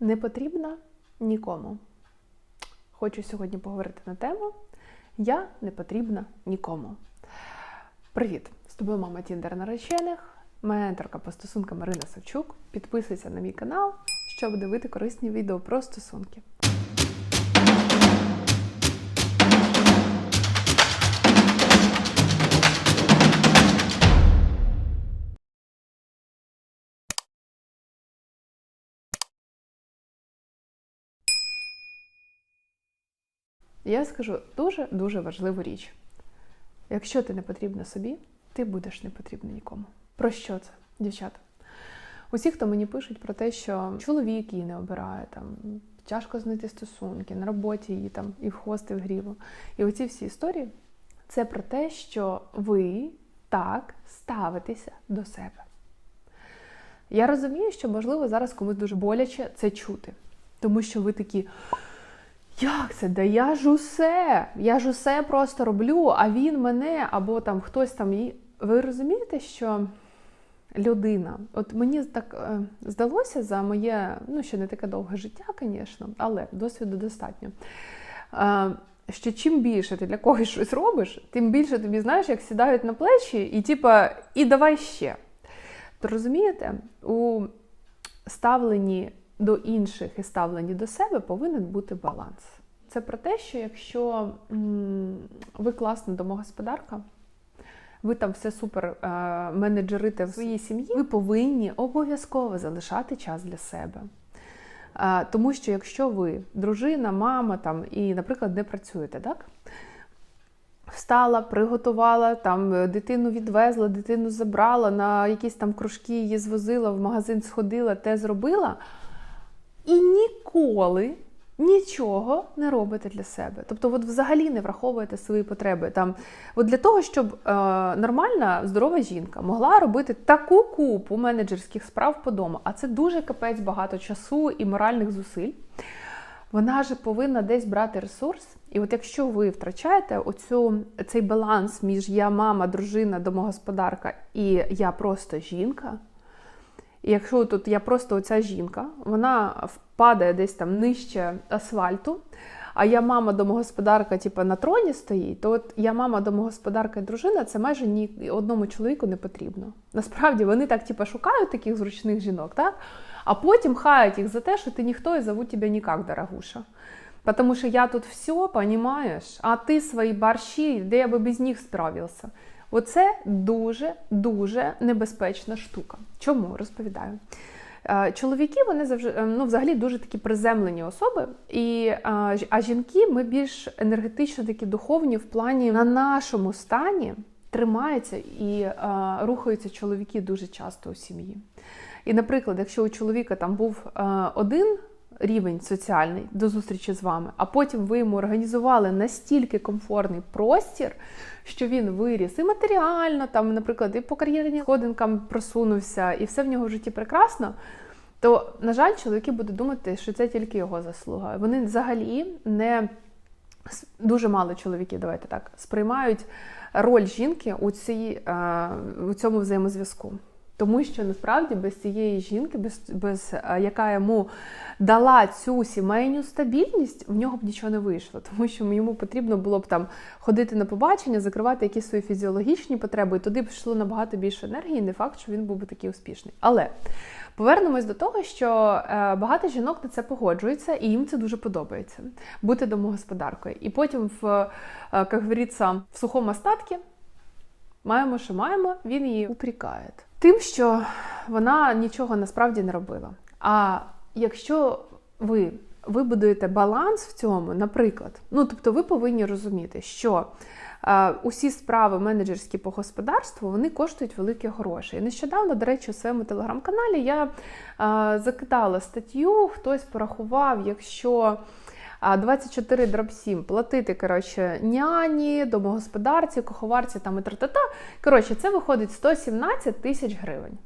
не потрібна нікому. Хочу сьогодні поговорити на тему Я не потрібна нікому. Привіт! З тобою мама Тіндер наречених, менторка по стосункам Марина Савчук. Підписуйся на мій канал, щоб дивити корисні відео про стосунки. Я скажу дуже-дуже важливу річ. Якщо ти не потрібна собі, ти будеш не потрібна нікому. Про що це, дівчата? Усі, хто мені пишуть про те, що чоловік її не обирає, там тяжко знайти стосунки, на роботі її там і в хост, і в гріву. І оці всі історії це про те, що ви так ставитеся до себе. Я розумію, що, можливо, зараз комусь дуже боляче це чути, тому що ви такі. Як це? Да я ж усе, я ж усе просто роблю, а він мене, або там хтось там. Ви розумієте, що людина, от мені так е, здалося за моє, ну ще не таке довге життя, звісно, але досвіду достатньо. Е, що чим більше ти для когось щось робиш, тим більше тобі знаєш, як сідають на плечі, і типа, і давай ще. То розумієте, у ставленні до інших і ставленні до себе повинен бути баланс. Це про те, що якщо ви класна домогосподарка, ви там все супер е, менеджерите в своїй сім'ї, ви повинні обов'язково залишати час для себе. Е, тому що якщо ви дружина, мама там і, наприклад, не працюєте, так? Встала, приготувала, там е, дитину відвезла, дитину забрала, на якісь там кружки її звозила, в магазин сходила, те зробила. І ніколи нічого не робите для себе. Тобто, от взагалі не враховуєте свої потреби. Там, от Для того, щоб е, нормальна, здорова жінка могла робити таку купу менеджерських справ по дому, а це дуже капець багато часу і моральних зусиль. Вона ж повинна десь брати ресурс. І от якщо ви втрачаєте оцю, цей баланс між я мама, дружина, домогосподарка і я просто жінка. Якщо тут я просто оця жінка, вона впадає десь там нижче асфальту, а я мама домогосподарка, типу, на троні стоїть, то от я мама домогосподарка і дружина, це майже ні одному чоловіку не потрібно. Насправді вони так типу, шукають таких зручних жінок, так? а потім хають їх за те, що ти ніхто і зовуть тебе ніяк, дорогуша. Потому що я тут все, понимаешь, а ти свої борщі, де я би без них справився. Оце дуже-дуже небезпечна штука. Чому розповідаю? Е, чоловіки, вони завжди е, ну, взагалі дуже такі приземлені особи, і, а жінки ми більш енергетично такі духовні в плані на нашому стані тримаються і а, рухаються чоловіки дуже часто у сім'ї. І, наприклад, якщо у чоловіка там був один рівень соціальний до зустрічі з вами, а потім ви йому організували настільки комфортний простір, що він виріс і матеріально, там, наприклад, і по кар'єрним ходинкам просунувся, і все в нього в житті прекрасно. То, на жаль, чоловіки будуть думати, що це тільки його заслуга. Вони взагалі не дуже мало чоловіків, давайте так, сприймають роль жінки у, цій, у цьому взаємозв'язку. Тому що насправді без цієї жінки, без, без яка йому дала цю сімейну стабільність, в нього б нічого не вийшло, тому що йому потрібно було б там ходити на побачення, закривати якісь свої фізіологічні потреби, і туди б йшло набагато більше енергії. Не факт, що він був би такий успішний. Але повернемось до того, що е, багато жінок на це погоджуються, і їм це дуже подобається бути домогосподаркою. І потім, в е, як говориться, в сухому остатку маємо, що маємо, він її упрікає. Тим, що вона нічого насправді не робила. А якщо ви вибудуєте баланс в цьому, наприклад, ну тобто ви повинні розуміти, що е, усі справи менеджерські по господарству вони коштують великі гроші. І нещодавно, до речі, у своєму телеграм-каналі я е, закидала статтю, хтось порахував, якщо. 24 дроб 7 платити коротше, няні, домогосподарці, куховарці там і тра-та-та. Коротше, це виходить 117 тисяч гривень.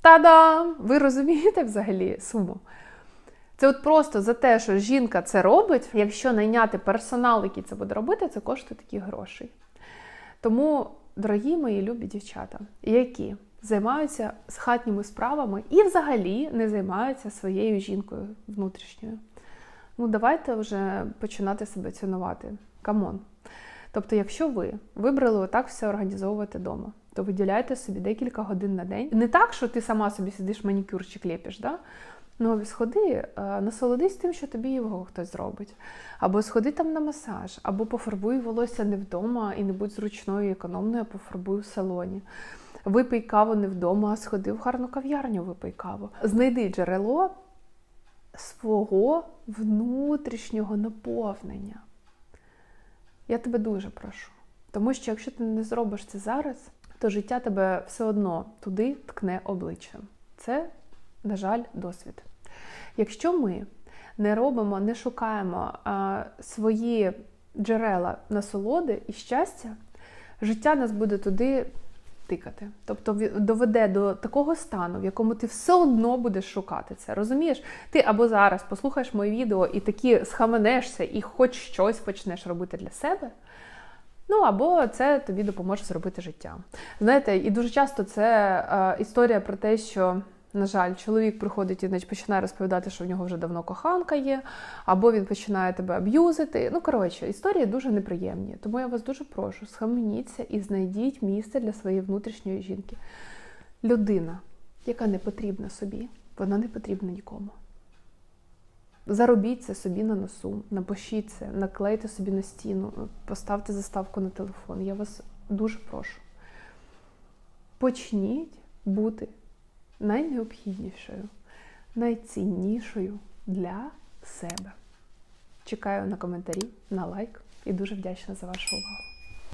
Та-дам! Ви розумієте взагалі суму? Це от просто за те, що жінка це робить, якщо найняти персонал, який це буде робити, це коштує такі гроші. Тому, дорогі мої любі дівчата, які займаються з хатніми справами і взагалі не займаються своєю жінкою внутрішньою. Ну, давайте вже починати себе цінувати. Камон. Тобто, якщо ви вибрали отак все організовувати вдома, то виділяйте собі декілька годин на день. Не так, що ти сама собі сидиш манікюрчик ліпиш, да? Ну, сходи, е, насолодись тим, що тобі його хтось зробить. Або сходи там на масаж, або пофарбуй волосся не вдома і не будь зручною і економною, а пофарбуй у салоні. Випий каву не вдома, а сходи в гарну кав'ярню, випий каву. Знайди джерело свого внутрішнього наповнення. Я тебе дуже прошу. Тому що якщо ти не зробиш це зараз, то життя тебе все одно туди ткне обличчям. Це, на жаль, досвід. Якщо ми не робимо, не шукаємо а, свої джерела насолоди і щастя, життя нас буде туди тикати. Тобто доведе до такого стану, в якому ти все одно будеш шукати це. Розумієш? Ти або зараз послухаєш моє відео і таки схаменешся і хоч щось почнеш робити для себе. Ну, або це тобі допоможе зробити життя. Знаєте, і дуже часто це е, історія про те, що на жаль, чоловік приходить і починає розповідати, що в нього вже давно коханка є, або він починає тебе аб'юзити. Ну, коротше, історії дуже неприємні. Тому я вас дуже прошу, схаменіться і знайдіть місце для своєї внутрішньої жінки. Людина, яка не потрібна собі, вона не потрібна нікому. Заробіть це собі на носу, напишіть це, наклейте собі на стіну, поставте заставку на телефон. Я вас дуже прошу. Почніть бути найнеобхіднішою, найціннішою для себе. Чекаю на коментарі, на лайк і дуже вдячна за вашу увагу.